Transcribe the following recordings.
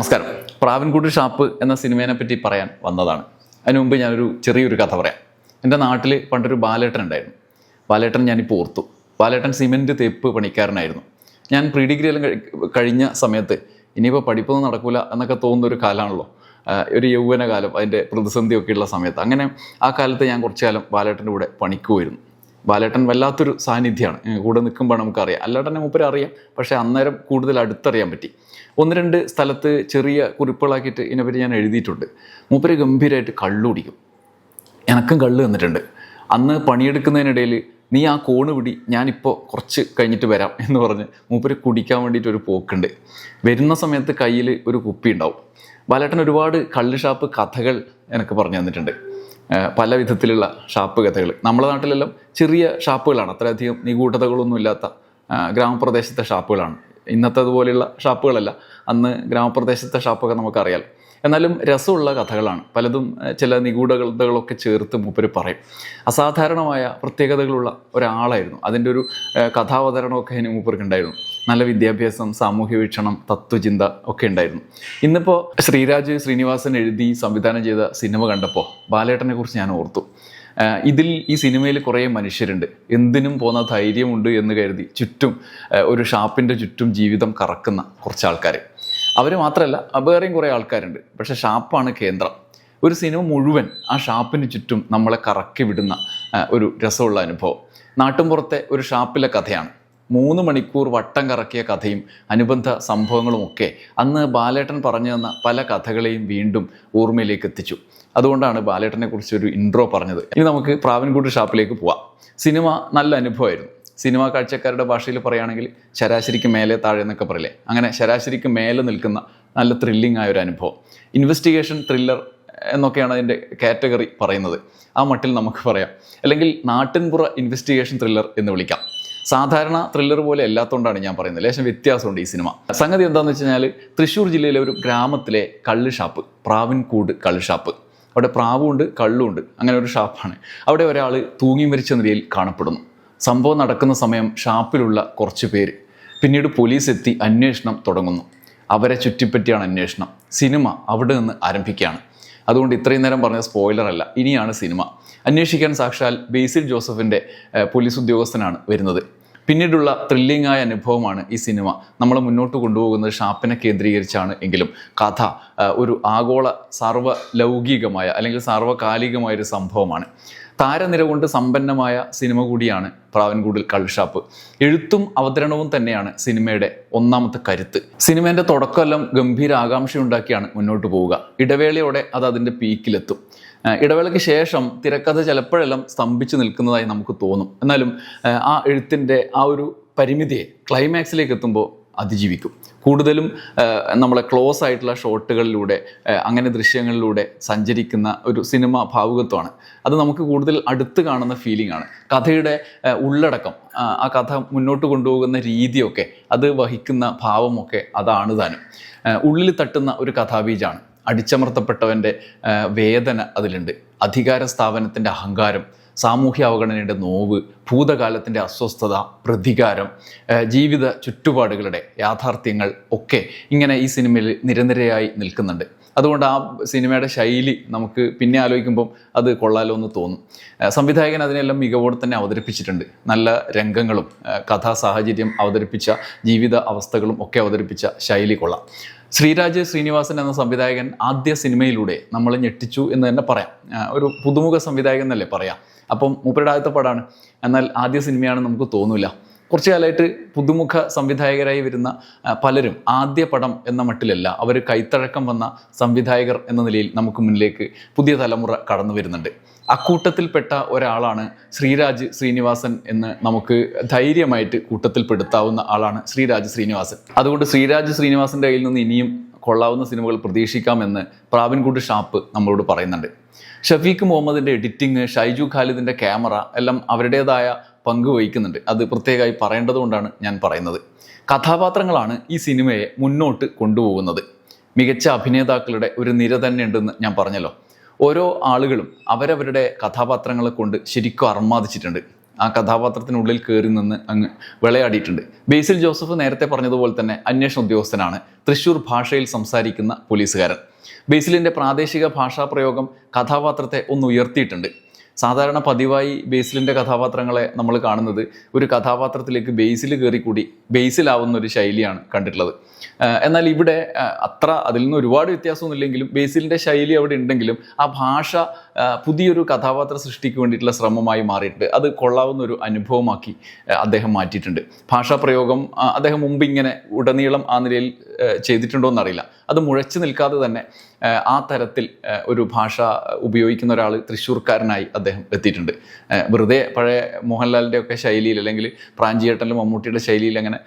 നമസ്കാരം. പ്രാവൻകൂട് ഷാപ്പ് എന്ന സിനിമയെ പറ്റി പറയാൻ വന്നതാണ്. അതിനു മുമ്പ് ഞാനൊരു ചെറിയൊരു കഥ പറയാം. എന്റെ നാട്ടിൽ പണ്ടൊരു ബാലേട്ടൻ ഉണ്ടായിരുന്നു. ബാലേട്ടൻ ഞാനിപ്പോൾ ഓർത്തു. ബാലേട്ടൻ സിമെന്റ് തേപ്പ് പണിക്കാരനായിരുന്നു. ഞാൻ പ്രീ ഡിഗ്രി എല്ലാം കഴിഞ്ഞ സമയത്ത് ഇനിയിപ്പോൾ പഠിപ്പൊന്നും നടക്കില്ല എന്നൊക്കെ തോന്നുന്ന ഒരു കാലമാണല്ലോ ഒരു യൗവനകാലം അതിന്റെ പ്രതിസന്ധിയൊക്കെ ഉള്ള സമയത്ത്. അങ്ങനെ ആ കാലത്ത് ഞാൻ കുറച്ചു കാലം ബാലേട്ടന്റെ കൂടെ പണിക്കുമായിരുന്നു ബാലേട്ടൻ വല്ലാത്തൊരു സാന്നിധ്യമാണ് കൂടെ നിൽക്കുമ്പോൾ നമുക്കറിയാം. അല്ലാട്ടനെ മൂപ്പരെ അറിയാം. പക്ഷേ അന്നേരം കൂടുതൽ അടുത്തറിയാൻ പറ്റി. ഒന്ന് രണ്ട് സ്ഥലത്ത് ചെറിയ കുറിപ്പുകളാക്കിയിട്ട് ഇതിനെപ്പറ്റി ഞാൻ എഴുതിയിട്ടുണ്ട്. മൂപ്പര് ഗംഭീരമായിട്ട് കള്ളുടിക്കും. എനക്കും കള്ള് തന്നിട്ടുണ്ട്. അന്ന് പണിയെടുക്കുന്നതിനിടയിൽ നീ ആ കോണ് പിടി ഞാനിപ്പോൾ കുറച്ച് കഴിഞ്ഞിട്ട് വരാം എന്ന് പറഞ്ഞ് മൂപ്പര് കുടിക്കാൻ വേണ്ടിയിട്ട് ഒരു പോക്കുണ്ട്. വരുന്ന സമയത്ത് കയ്യിൽ ഒരു കുപ്പി ഉണ്ടാവും ബാലേട്ടൻ ഒരുപാട് കള്ള് ഷാപ്പ് കഥകൾ എനിക്ക് പറഞ്ഞു തന്നിട്ടുണ്ട്. പല വിധത്തിലുള്ള ഷാപ്പ് കഥകൾ നമ്മുടെ നാട്ടിലെല്ലാം ചെറിയ ഷാപ്പുകളാണ്. അത്രയധികം നിഗൂഢതകളൊന്നും ഇല്ലാത്ത ഗ്രാമപ്രദേശത്തെ ഷാപ്പുകളാണ്. ഇന്നത്തേതുപോലെയുള്ള ഷാപ്പുകളല്ല. അന്ന് ഗ്രാമപ്രദേശത്തെ ഷാപ്പൊക്കെ നമുക്കറിയാം എന്നാലും രസമുള്ള കഥകളാണ്. പലതും ചില നിഗൂഢതകളൊക്കെ ചേർത്ത് മൂപ്പര് പറയും. അസാധാരണമായ പ്രത്യേകതകളുള്ള ഒരാളായിരുന്നു. അതിന്റെ ഒരു കഥാവതരണമൊക്കെ അതിന് മൂപ്പർക്ക് ഉണ്ടായിരുന്നു നല്ല വിദ്യാഭ്യാസം സാമൂഹ്യ വീക്ഷണം തത്വചിന്ത ഒക്കെ ഉണ്ടായിരുന്നു. ഇന്നിപ്പോൾ ശ്രീരാജ് ശ്രീനിവാസൻ എഴുതി സംവിധാനം ചെയ്ത സിനിമ കണ്ടപ്പോൾ ബാലേട്ടനെ കുറിച്ച് ഞാൻ ഓർത്തു. ഇതിൽ ഈ സിനിമയിൽ കുറേ മനുഷ്യരുണ്ട്. എന്തിനും പോകുന്ന ധൈര്യമുണ്ട് എന്ന് കരുതി ചുറ്റും ഒരു ഷാപ്പിന്റെ ചുറ്റും ജീവിതം കറക്കുന്ന കുറച്ച് ആൾക്കാർ അവർ മാത്രമല്ല വേറെയും കുറേ ആൾക്കാരുണ്ട്. പക്ഷേ ഷാപ്പാണ് കേന്ദ്രം. ഒരു സിനിമ മുഴുവൻ ആ ഷാപ്പിന് ചുറ്റും നമ്മളെ കറക്കി വിടുന്ന ഒരു രസമുള്ള അനുഭവം. നാട്ടുംപുറത്തെ ഒരു ഷാപ്പിലെ കഥയാണ്. മൂന്ന് മണിക്കൂർ വട്ടം കറക്കിയ കഥയും അനുബന്ധ സംഭവങ്ങളുമൊക്കെ അന്ന് ബാലേട്ടൻ പറഞ്ഞു തന്ന പല കഥകളെയും വീണ്ടും ഓർമ്മയിലേക്ക് എത്തിച്ചു. അതുകൊണ്ടാണ് ബാലേട്ടനെ കുറിച്ച് ഒരു ഇൻട്രോ പറഞ്ഞത്. ഇനി നമുക്ക് പ്രാവൻകൂട്ട് ഷാപ്പിലേക്ക് പോവാം. സിനിമ നല്ല അനുഭവമായിരുന്നു. സിനിമാ കാഴ്ചക്കാരുടെ ഭാഷയിൽ പറയുകയാണെങ്കിൽ ശരാശരിക്ക് മേലെ താഴെ എന്നൊക്കെ പറയില്ലേ? അങ്ങനെ ശരാശരിക്ക് മേലെ നിൽക്കുന്ന നല്ല ത്രില്ലിംഗ് ആയ ഒരു അനുഭവം. ഇൻവെസ്റ്റിഗേഷൻ ത്രില്ലർ എന്നൊക്കെയാണ് അതിന്റെ കാറ്റഗറി പറയുന്നത്. ആ മട്ടിൽ നമുക്ക് പറയാം. അല്ലെങ്കിൽ നാട്ടിൻപുറ ഇൻവെസ്റ്റിഗേഷൻ ത്രില്ലർ എന്ന് വിളിക്കാം. സാധാരണ ത്രില്ലർ പോലെ അല്ലാത്തതുകൊണ്ടാണ് ഞാൻ പറയുന്നത്. ലേശം വ്യത്യാസമുണ്ട് ഈ സിനിമ. സംഗതി എന്താണെന്ന് വെച്ച് കഴിഞ്ഞാൽ തൃശ്ശൂർ ജില്ലയിലെ ഒരു ഗ്രാമത്തിലെ കള്ള് ഷാപ്പ് പ്രാവിൻകൂട് കള്ള് ഷാപ്പ് അവിടെ പ്രാവുണ്ട് കള്ളുമുണ്ട് അങ്ങനെ ഒരു ഷാപ്പാണ്. അവിടെ ഒരാൾ തൂങ്ങി മരിച്ച നിലയിൽ കാണപ്പെടുന്നു. സംഭവം നടക്കുന്ന സമയം ഷാപ്പിലുള്ള കുറച്ച് പേര്. പിന്നീട് പോലീസ് എത്തി അന്വേഷണം തുടങ്ങുന്നു. അവരെ ചുറ്റിപ്പറ്റിയാണ് അന്വേഷണം. സിനിമ അവിടെ നിന്ന് ആരംഭിക്കുകയാണ്. അതുകൊണ്ട് ഇത്രയും നേരം പറഞ്ഞ സ്പോയിലർ അല്ല ഇനിയാണ് സിനിമ. അന്വേഷിക്കാൻ സാക്ഷാൽ ബേസിൽ ജോസഫിന്റെ പോലീസ് ഉദ്യോഗസ്ഥനാണ് വരുന്നത്. പിന്നീടുള്ള ത്രില്ലിംഗ് ആയ അനുഭവമാണ് ഈ സിനിമ. നമ്മൾ മുന്നോട്ട് കൊണ്ടുപോകുന്നത് ഷാപ്പിനെ കേന്ദ്രീകരിച്ചാണ് എങ്കിലും. കഥ ഒരു ആഗോള സാർവലൗകികമായ അല്ലെങ്കിൽ സർവകാലികമായ ഒരു സംഭവമാണ്. താരനിര കൊണ്ട് സമ്പന്നമായ സിനിമ കൂടിയാണ് പ്രാവൻകൂടിൽ കള്ളുഷാപ്പ് എഴുത്തും അവതരണവും തന്നെയാണ് സിനിമയുടെ ഒന്നാമത്തെ കരുത്ത്. സിനിമേന്റെ തുടക്കമെല്ലാം ഗംഭീര ആകാംക്ഷയുണ്ടാക്കിയാണ് മുന്നോട്ട് പോവുക. ഇടവേളയോടെ അത് അതിന്റെ പീക്കിലെത്തും. ഇടവേളയ്ക്ക് ശേഷം തിരക്കഥ ചിലപ്പോഴെല്ലാം സ്തംഭിച്ചു നിൽക്കുന്നതായി നമുക്ക് തോന്നും. എന്നാലും ആ എഴുത്തിന്റെ ആ ഒരു പരിമിതിയെ ക്ലൈമാക്സിലേക്ക് എത്തുമ്പോൾ അതിജീവിക്കും. കൂടുതലും നമ്മളെ ക്ലോസ് ആയിട്ടുള്ള ഷോട്ടുകളിലൂടെ അങ്ങനെ ദൃശ്യങ്ങളിലൂടെ സഞ്ചരിക്കുന്ന ഒരു സിനിമ ഭാവുകത്വമാണ്. അത് നമുക്ക് കൂടുതൽ അടുത്ത് കാണുന്ന ഫീലിംഗ് ആണ്. കഥയുടെ ഉള്ളടക്കം ആ കഥ മുന്നോട്ട് കൊണ്ടുപോകുന്ന രീതിയൊക്കെ അത് വഹിക്കുന്ന ഭാവമൊക്കെ അതാണ് താനും. ഉള്ളിൽ തട്ടുന്ന ഒരു കഥാബീജാണ്. അടിച്ചമർത്തപ്പെട്ടവന്റെ വേദന അതിലുണ്ട്. അധികാര സ്ഥാപനത്തിന്റെ അഹങ്കാരം സാമൂഹ്യ അവഗണനയുടെ നോവ് ഭൂതകാലത്തിന്റെ അസ്വസ്ഥത പ്രതികാരം ജീവിത ചുറ്റുപാടുകളുടെ യാഥാർത്ഥ്യങ്ങൾ ഒക്കെ ഇങ്ങനെ ഈ സിനിമയിൽ നിരനിരയായി നിൽക്കുന്നുണ്ട്. അതുകൊണ്ട് ആ സിനിമയുടെ ശൈലി നമുക്ക് പിന്നെ ആലോചിക്കുമ്പം അത് കൊള്ളാലോ എന്ന് തോന്നും. സംവിധായകൻ അതിനെല്ലാം മികവോടെ തന്നെ അവതരിപ്പിച്ചിട്ടുണ്ട്. നല്ല രംഗങ്ങളും കഥാ സാഹചര്യം അവതരിപ്പിച്ച ജീവിത അവസ്ഥകളും ഒക്കെ അവതരിപ്പിച്ച ശൈലി കൊള്ളാം. ശ്രീരാജ് ശ്രീനിവാസൻ എന്ന സംവിധായകൻ ആദ്യ സിനിമയിലൂടെ നമ്മളെ ഞെട്ടിച്ചു എന്ന് തന്നെ പറയാം. ഒരു പുതുമുഖ സംവിധായകൻ എന്നല്ലേ പറയാം. അപ്പം മൂപ്പരുടെ ആദ്യത്തെ പടമാണ്. എന്നാൽ ആദ്യ സിനിമയാണ് നമുക്ക് തോന്നില്ല കുറച്ചു കാലമായിട്ട് പുതുമുഖ സംവിധായകരായി വരുന്ന പലരും ആദ്യ പടം എന്ന മട്ടിലല്ല അവർ കൈത്തഴക്കം വന്ന സംവിധായകർ എന്ന നിലയിൽ നമുക്ക് മുന്നിലേക്ക് പുതിയ തലമുറ കടന്നു വരുന്നുണ്ട്. അക്കൂട്ടത്തിൽപ്പെട്ട ഒരാളാണ് ശ്രീരാജ് ശ്രീനിവാസൻ എന്ന് നമുക്ക് ധൈര്യമായിട്ട് കൂട്ടത്തിൽപ്പെടുത്താവുന്ന ആളാണ് ശ്രീരാജ് ശ്രീനിവാസൻ. അതുകൊണ്ട് ശ്രീരാജ് ശ്രീനിവാസന്റെ കയ്യിൽ നിന്ന് ഇനിയും കൊള്ളാവുന്ന സിനിമകൾ പ്രതീക്ഷിക്കാമെന്ന് പ്രാവിൻകുട് ഷാപ്പ് നമ്മളോട് പറയുന്നുണ്ട്. ഷഫീഖ് മുഹമ്മദിന്റെ എഡിറ്റിംഗ് ഷൈജു ഖാലിദിന്റെ ക്യാമറ എല്ലാം അവരുടേതായ പങ്ക് വഹിക്കുന്നുണ്ട്. അത് പ്രത്യേകമായി പറയേണ്ടതുകൊണ്ടാണ് ഞാൻ പറയുന്നത്. കഥാപാത്രങ്ങളാണ് ഈ സിനിമയെ മുന്നോട്ട് കൊണ്ടുപോകുന്നത്. മികച്ച അഭിനേതാക്കളുടെ ഒരു നിര തന്നെ ഉണ്ടെന്ന് ഞാൻ പറഞ്ഞല്ലോ. ഓരോ ആളുകളും അവരവരുടെ കഥാപാത്രങ്ങളെ കൊണ്ട് ശരിക്കും അർമാദിച്ചിട്ടുണ്ട്. ആ കഥാപാത്രത്തിനുള്ളിൽ കയറി നിന്ന് അങ്ങ് വിളയാടിയിട്ടുണ്ട്. ബേസിൽ ജോസഫ് നേരത്തെ പറഞ്ഞതുപോലെ തന്നെ അന്വേഷണ ഉദ്യോഗസ്ഥനാണ്. തൃശ്ശൂർ ഭാഷയിൽ സംസാരിക്കുന്ന പോലീസുകാരൻ. ബേസിലിന്റെ പ്രാദേശിക ഭാഷാ പ്രയോഗം കഥാപാത്രത്തെ ഒന്ന് ഉയർത്തിയിട്ടുണ്ട്. സാധാരണ പതിവായി ബേസിലിന്റെ കഥാപാത്രങ്ങളെ നമ്മൾ കാണുന്നത് ഒരു കഥാപാത്രത്തിലേക്ക് ബേസിൽ കയറി കൂടി ബേസിലാവുന്ന ഒരു ശൈലിയാണ് കണ്ടിട്ടുള്ളത്. എന്നാൽ ഇവിടെ അത്ര അതിൽ നിന്ന് ഒരുപാട് വ്യത്യാസമൊന്നുമില്ലെങ്കിലും ബേസിലിന്റെ ശൈലി അവിടെ ഉണ്ടെങ്കിലും ആ ഭാഷ പുതിയൊരു കഥാപാത്ര സൃഷ്ടിക്ക് വേണ്ടിയിട്ടുള്ള ശ്രമമായി മാറിയിട്ടുണ്ട്. അത് കൊള്ളാവുന്ന ഒരു അനുഭവമാക്കി അദ്ദേഹം മാറ്റിയിട്ടുണ്ട്. ഭാഷാപ്രയോഗം അദ്ദേഹം മുമ്പ് ഇങ്ങനെ ഉടനീളം ആ നിലയിൽ ചെയ്തിട്ടുണ്ടോ എന്നറിയില്ല അത് മുഴച്ചു നിൽക്കാതെ തന്നെ ആ തരത്തിൽ ഒരു ഭാഷ ഉപയോഗിക്കുന്ന ഒരാൾ തൃശ്ശൂർക്കാരനായി അദ്ദേഹം എത്തിയിട്ടുണ്ട്. വെറുതെ പഴയ മോഹൻലാലിന്റെ ഒക്കെ ശൈലിയിൽ അല്ലെങ്കിൽ പ്രാഞ്ചിയേട്ടന്റെ മമ്മൂട്ടിയുടെ ശൈലിയിൽ അങ്ങനെ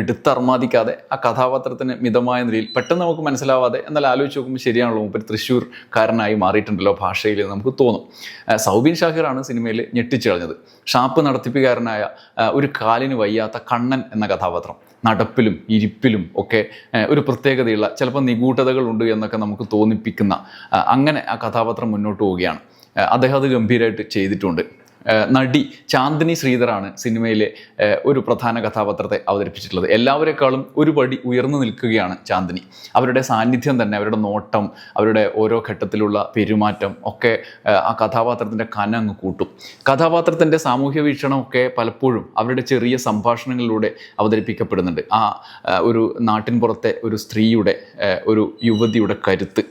എടുത്തർമാദിക്കാതെ ആ കഥാപാത്രത്തിന് മിതമായ നിലയിൽ പെട്ടെന്ന് നമുക്ക് മനസ്സിലാവാതെ എന്നാൽ ആലോചിച്ച് നോക്കുമ്പോൾ ശരിയാണല്ലോ മുമ്പ് തൃശ്ശൂർക്കാരനായി മാറിയിട്ടുണ്ടല്ലോ ഭാഷയിൽ എന്ന് നമുക്ക് തോന്നും. സൗബിൻ ഷാഹിറാണ് സിനിമയിൽ ഞെട്ടിച്ചു കളഞ്ഞത്. ഷാപ്പ് നടത്തിപ്പുകാരനായ ഒരു കാലിന് വയ്യാത്ത കണ്ണൻ എന്ന കഥാപാത്രം. നടപ്പിലും ഇരിപ്പിലും ഒക്കെ ഒരു പ്രത്യേകതയുള്ള ചിലപ്പോൾ നിഗൂഢതകളുണ്ട് എന്നൊക്കെ നമുക്ക് തോന്നിപ്പിക്കുന്ന അങ്ങനെ ആ കഥാപാത്രം മുന്നോട്ട് പോവുകയാണ്. അദ്ദേഹം അത് ഗംഭീരമായിട്ട് ചെയ്തിട്ടുണ്ട്. നടി ചാന്ദിനി ശ്രീധറാണ് സിനിമയിലെ ഒരു പ്രധാന കഥാപാത്രത്തെ അവതരിപ്പിച്ചിട്ടുള്ളത്. എല്ലാവരെക്കാളും ഒരു പടി ഉയർന്നു നിൽക്കുകയാണ് ചാന്ദിനി. അവരുടെ സാന്നിധ്യം തന്നെ അവരുടെ നോട്ടം അവരുടെ ഓരോ ഘട്ടത്തിലുള്ള പെരുമാറ്റം ഒക്കെ ആ കഥാപാത്രത്തിന്റെ കന അങ്ങ് കൂട്ടും. കഥാപാത്രത്തിന്റെ സാമൂഹ്യ വീക്ഷണമൊക്കെ പലപ്പോഴും അവരുടെ ചെറിയ സംഭാഷണങ്ങളിലൂടെ അവതരിപ്പിക്കപ്പെടുന്നുണ്ട്. ആ ഒരു നാട്ടിൻ പുറത്തെ ഒരു സ്ത്രീയുടെ ഒരു യുവതിയുടെ കരുത്ത്.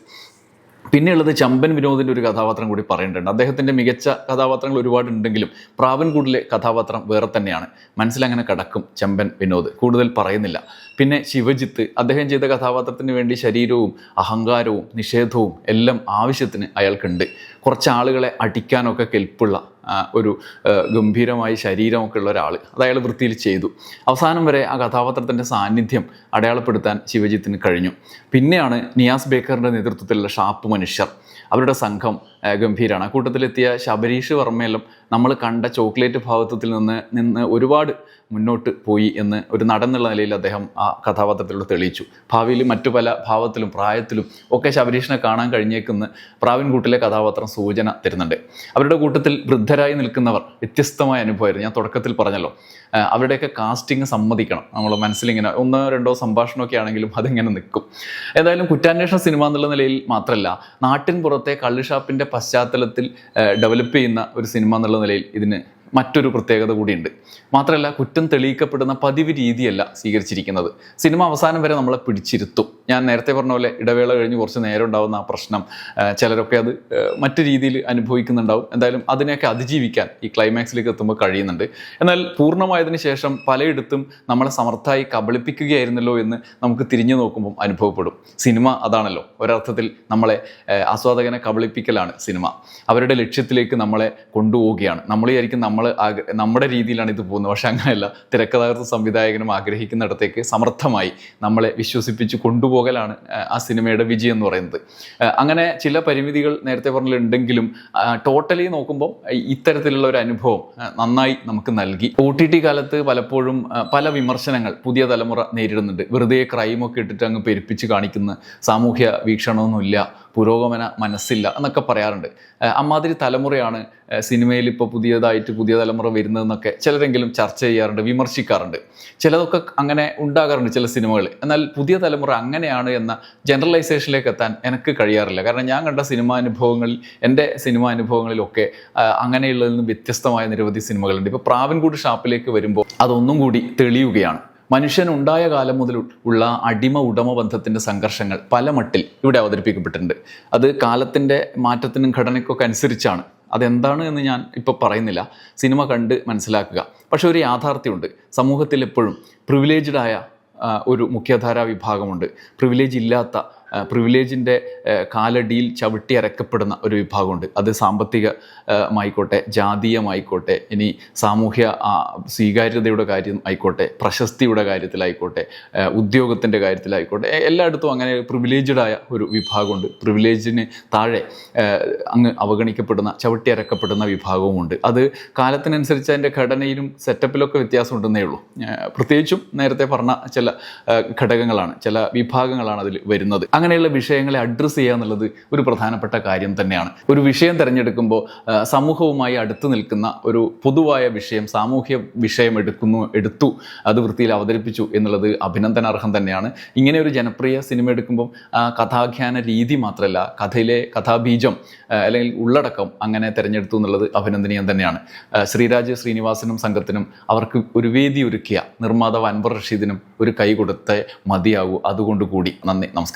പിന്നെയുള്ളത് ചമ്പൻ വിനോദിന്റെ ഒരു കഥാപാത്രം കൂടി പറയേണ്ടതുണ്ട്. അദ്ദേഹത്തിന്റെ മികച്ച കഥാപാത്രങ്ങൾ ഒരുപാടുണ്ടെങ്കിലും പ്രാവൻകൂടിലെ കഥാപാത്രം വേറെ തന്നെയാണ്. മനസ്സിലങ്ങനെ കടക്കും ചമ്പൻ വിനോദ്. കൂടുതൽ പറയുന്നില്ല. പിന്നെ ശിവജിത്ത് അദ്ദേഹം ചെയ്ത കഥാപാത്രത്തിന് വേണ്ടി ശരീരവും അഹങ്കാരവും നിഷേധവും എല്ലാം ആവശ്യത്തിന് അയാൾക്കുണ്ട്. കുറച്ച് ആളുകളെ അടിക്കാനൊക്കെ കെൽപ്പുള്ള ഒരു ഗംഭീരമായ ശരീരമൊക്കെ ഉള്ള ഒരാൾ അത് അയാൾ വൃത്തിയിൽ ചെയ്തു. അവസാനം വരെ ആ കഥാപാത്രത്തിന്റെ സാന്നിധ്യം അടയാളപ്പെടുത്താൻ ശിവജിത്തിന് കഴിഞ്ഞു. പിന്നെയാണ് നിയാസ് ബേക്കറിന്റെ നേതൃത്വത്തിലുള്ള ഷാപ്പ് മനുഷ്യർ. അവരുടെ സംഘം ഗംഭീരമാണ് ആ കൂട്ടത്തിലെത്തിയ ശബരീഷ് വർമ്മയെല്ലാം നമ്മൾ കണ്ട ചോക്ലേറ്റ് ഭാവത്വത്തിൽ നിന്ന് നിന്ന് ഒരുപാട് മുന്നോട്ട് പോയി എന്ന് ഒരു നടൻ എന്നുള്ള നിലയിൽ അദ്ദേഹം ആ കഥാപാത്രത്തിലൂടെ തെളിയിച്ചു. ഭാവിയിൽ മറ്റു പല ഭാവത്തിലും പ്രായത്തിലും ഒക്കെ ശബരീഷിനെ കാണാൻ കഴിഞ്ഞേക്കുന്ന പ്രാവിൻകൂട്ടിലെ കഥാപാത്രം സൂചന തരുന്നുണ്ട്. അവരുടെ കൂട്ടത്തിൽ വൃദ്ധരായി നിൽക്കുന്നവർ വ്യത്യസ്തമായ അനുഭവമായിരുന്നു. ഞാൻ തുടക്കത്തിൽ പറഞ്ഞല്ലോ അവരുടെയൊക്കെ കാസ്റ്റിംഗ് സമ്മതിക്കണം. നമ്മൾ മനസ്സിലിങ്ങനെ ഒന്നോ രണ്ടോ സംഭാഷണമൊക്കെ ആണെങ്കിലും അതിങ്ങനെ നിൽക്കും. ഏതായാലും കുറ്റാന്വേഷണ സിനിമ എന്നുള്ള നിലയിൽ മാത്രമല്ല നാട്ടിൻ പുറത്തെ കള്ളുഷാപ്പിന്റെ പശ്ചാത്തലത്തിൽ ഡെവലപ്പ് ചെയ്യുന്ന ഒരു സിനിമ എന്നുള്ള നിലയിൽ ഇതിന് മറ്റൊരു പ്രത്യേകത കൂടിയുണ്ട്. മാത്രമല്ല കുറ്റം തെളിയിക്കപ്പെടുന്ന പതിവ് രീതിയല്ല സ്വീകരിച്ചിരിക്കുന്നത്. സിനിമ അവസാനം വരെ നമ്മളെ പിടിച്ചിരുത്തും. ഞാൻ നേരത്തെ പറഞ്ഞ പോലെ ഇടവേള കഴിഞ്ഞ് കുറച്ച് നേരം ഉണ്ടാകുന്ന ആ പ്രശ്നം ചിലരൊക്കെ അത് മറ്റു രീതിയിൽ അനുഭവിക്കുന്നുണ്ടാവും. എന്തായാലും അതിനെയൊക്കെ അതിജീവിക്കാൻ ഈ ക്ലൈമാക്സിലേക്ക് എത്തുമ്പോൾ കഴിയുന്നുണ്ട്. എന്നാൽ പൂർണമായതിന് ശേഷം പലയിടത്തും നമ്മളെ സമർത്ഥമായി കബളിപ്പിക്കുകയായിരുന്നല്ലോ എന്ന് നമുക്ക് തിരിഞ്ഞു നോക്കുമ്പം അനുഭവപ്പെടും. സിനിമ അതാണല്ലോ. ഒരർത്ഥത്തിൽ നമ്മളെ ആസ്വാദകനെ കബളിപ്പിക്കലാണ് സിനിമ. അവരുടെ ലക്ഷ്യത്തിലേക്ക് നമ്മളെ കൊണ്ടുപോവുകയാണ്. നമ്മൾ നമ്മൾ നമ്മുടെ രീതിയിലാണ് ഇത് പോകുന്നത്. പക്ഷെ അങ്ങനെയല്ല. തിരക്കഥാകൃത്ത് സംവിധായകനും ആഗ്രഹിക്കുന്നിടത്തേക്ക് സമർത്ഥമായി നമ്മളെ വിശ്വസിപ്പിച്ച് കൊണ്ടുപോകലാണ് ആ സിനിമയുടെ വിജയം എന്ന് പറയുന്നത്. അങ്ങനെ ചില പരിമിതികൾ നേരത്തെ പറഞ്ഞിട്ടുണ്ടെങ്കിലും ടോട്ടലി നോക്കുമ്പോൾ ഇത്തരത്തിലുള്ള ഒരു അനുഭവം നന്നായി നമുക്ക് നൽകി. ഒ ടി ടി കാലത്ത് പലപ്പോഴും പല വിമർശനങ്ങൾ പുതിയ തലമുറ നേരിടുന്നുണ്ട്. വെറുതെ ക്രൈമൊക്കെ ഇട്ടിട്ട് അങ്ങ് പെരുപ്പിച്ച് കാണിക്കുന്ന സാമൂഹ്യ വീക്ഷണമൊന്നുമില്ല. പുരോഗമന മനസ്സില്ല എന്നൊക്കെ പറയാറുണ്ട്. അമ്മാതിരി തലമുറയാണ് സിനിമയിൽ ഇപ്പോൾ പുതിയതായിട്ട് പുതിയ തലമുറ വരുന്നതെന്നൊക്കെ ചിലരെങ്കിലും ചർച്ച ചെയ്യാറുണ്ട് വിമർശിക്കാറുണ്ട്. ചിലതൊക്കെ അങ്ങനെ ഉണ്ടാകാറുണ്ട് ചില സിനിമകൾ എന്നാൽ പുതിയ തലമുറ അങ്ങനെയാണ് എന്ന ജനറലൈസേഷനിലേക്ക് എത്താൻ എനിക്ക് കഴിയാറില്ല. കാരണം ഞാൻ കണ്ട സിനിമാ അനുഭവങ്ങളിൽ എന്റെ സിനിമാ അനുഭവങ്ങളിലൊക്കെ ആ, അങ്ങനെയുള്ളതിൽ നിന്ന് വ്യത്യസ്തമായ നിരവധി സിനിമകളുണ്ട്. ഇപ്പോൾ പ്രാവൻകൂട് ഷാപ്പിലേക്ക് വരുമ്പോൾ അതൊന്നും കൂടി തെളിയുകയാണ്. മനുഷ്യൻ ഉണ്ടായ കാലം മുതൽ ഉള്ള അടിമ ഉടമ ബന്ധത്തിന്റെ സംഘർഷങ്ങൾ പല മട്ടിൽ ഇവിടെ അവതരിപ്പിക്കപ്പെട്ടിട്ടുണ്ട്. അത് കാലത്തിന്റെ മാറ്റത്തിനും ഘടനയ്ക്കൊക്കെ അനുസരിച്ചാണ്. അതെന്താണ് എന്ന് ഞാൻ ഇപ്പോൾ പറയുന്നില്ല. സിനിമ കണ്ട് മനസ്സിലാക്കുക. പക്ഷെ ഒരു യാഥാർത്ഥ്യമുണ്ട്. സമൂഹത്തിൽ എപ്പോഴും പ്രിവിലേജ്ഡ് ആയ ഒരു മുഖ്യധാരാ വിഭാഗമുണ്ട്. പ്രിവിലേജ് ഇല്ലാത്ത പ്രിവിലേജിന്റെ കാലടിയിൽ ചവിട്ടി അരക്കപ്പെടുന്ന ഒരു വിഭാഗമുണ്ട്. അത് സാമ്പത്തികമായിക്കോട്ടെ ജാതീയമായിക്കോട്ടെ ഇനി സാമൂഹ്യ സ്വീകാര്യതയുടെ കാര്യം ആയിക്കോട്ടെ പ്രശസ്തിയുടെ കാര്യത്തിലായിക്കോട്ടെ ഉദ്യോഗത്തിന്റെ കാര്യത്തിലായിക്കോട്ടെ എല്ലായിടത്തും അങ്ങനെ പ്രിവിലേജ്ഡ് ആയ ഒരു വിഭാഗമുണ്ട്. പ്രിവിലേജിന് താഴെ അങ്ങ് അവഗണിക്കപ്പെടുന്ന ചവിട്ടി അരക്കപ്പെടുന്ന വിഭാഗവുമുണ്ട്. അത് കാലത്തിനനുസരിച്ച് അതിന്റെ ഘടനയിലും സെറ്റപ്പിലൊക്കെ വ്യത്യാസം ഉണ്ടെന്നേ ഉള്ളൂ പ്രത്യേകിച്ചും നേരത്തെ പറഞ്ഞ ചില ഘടകങ്ങളാണ് ചില വിഭാഗങ്ങളാണ് അതിൽ വരുന്നത്. അങ്ങനെ അങ്ങനെയുള്ള വിഷയങ്ങളെ അഡ്രസ്സ് ചെയ്യുക എന്നുള്ളത് ഒരു പ്രധാനപ്പെട്ട കാര്യം തന്നെയാണ്. ഒരു വിഷയം തിരഞ്ഞെടുക്കുമ്പോൾ സമൂഹവുമായി അടുത്ത് നിൽക്കുന്ന ഒരു പൊതുവായ വിഷയം സാമൂഹ്യ വിഷയം എടുക്കുന്നു എടുത്തു അത് വൃത്തിയിൽ അവതരിപ്പിച്ചു എന്നുള്ളത് അഭിനന്ദനാർഹം തന്നെയാണ്. ഇങ്ങനെ ഒരു ജനപ്രിയ സിനിമ എടുക്കുമ്പം കഥാഖ്യാന രീതി മാത്രമല്ല കഥയിലെ കഥാബീജം അല്ലെങ്കിൽ ഉള്ളടക്കം അങ്ങനെ തിരഞ്ഞെടുത്തു എന്നുള്ളത് അഭിനന്ദനീയം തന്നെയാണ്. ശ്രീരാജ് ശ്രീനിവാസനും സംഘത്തിനും അവർക്ക് ഒരു വേദി ഒരുക്കിയ നിർമ്മാതാവ് അൻവർ റഷീദിനും ഒരു കൈ കൊടുത്തേ മതിയാകൂ. അതുകൊണ്ട് കൂടി നന്ദി നമസ്കാരം.